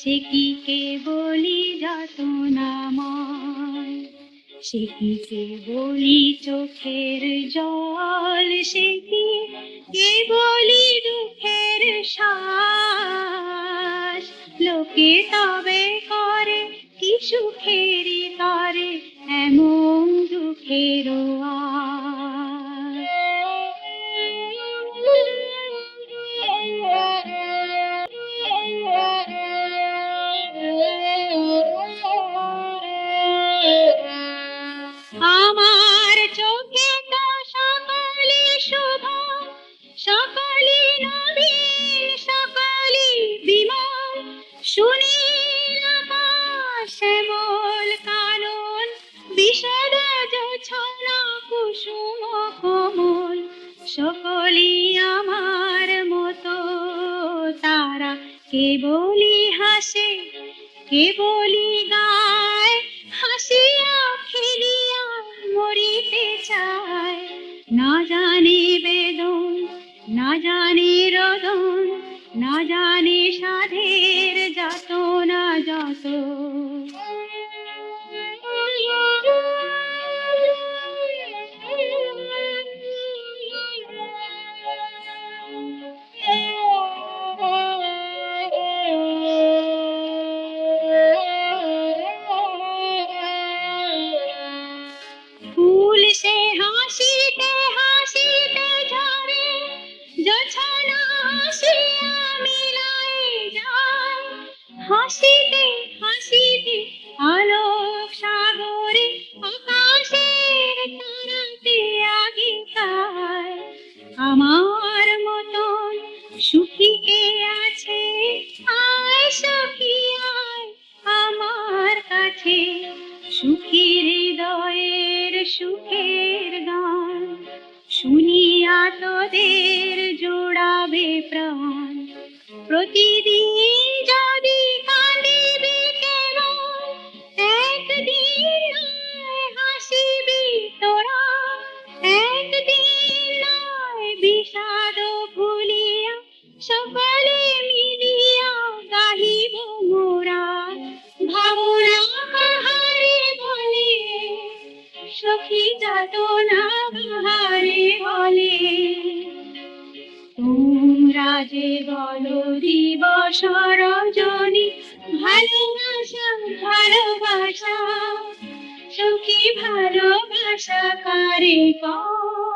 সে কি কে বলি যত নাময় সে কি কে বলি চোখের জল? সে কি কে বলি দুঃখের শ্বাস? লোকে তবে করে কি সুখেরই করে এমন দুঃখের আমার চোখে তো সকলি শুভ সকলি নবীন সকলি বিমল। সুনীল শ্যামল কানন, বিষদ জোছনা কুসুম কোমল। সকলি আমার মতো, তারা কেবলি হাসে কেবলি গায়। চায় না জানি বেদন না জানি রদন না জানি সাধের যত না যত। হাসিতে হাসিতে, আলোক সাগরে, আকাশের তারাতে আগে আমার মতন সুখী কে আছে? আয় সখী, আয়। আমার কাছে সুখী হৃদয়ের সুখের গান। শুনিয়া তোদের জোড়াবে প্রাণ। প্রতিদিন সখী যাতনা কাহারে বলে? তোমরা যে বলো দিবস রজনী, ভালোবাসা ভালোবাসা, সখী ভালোবাসা কারে কয়?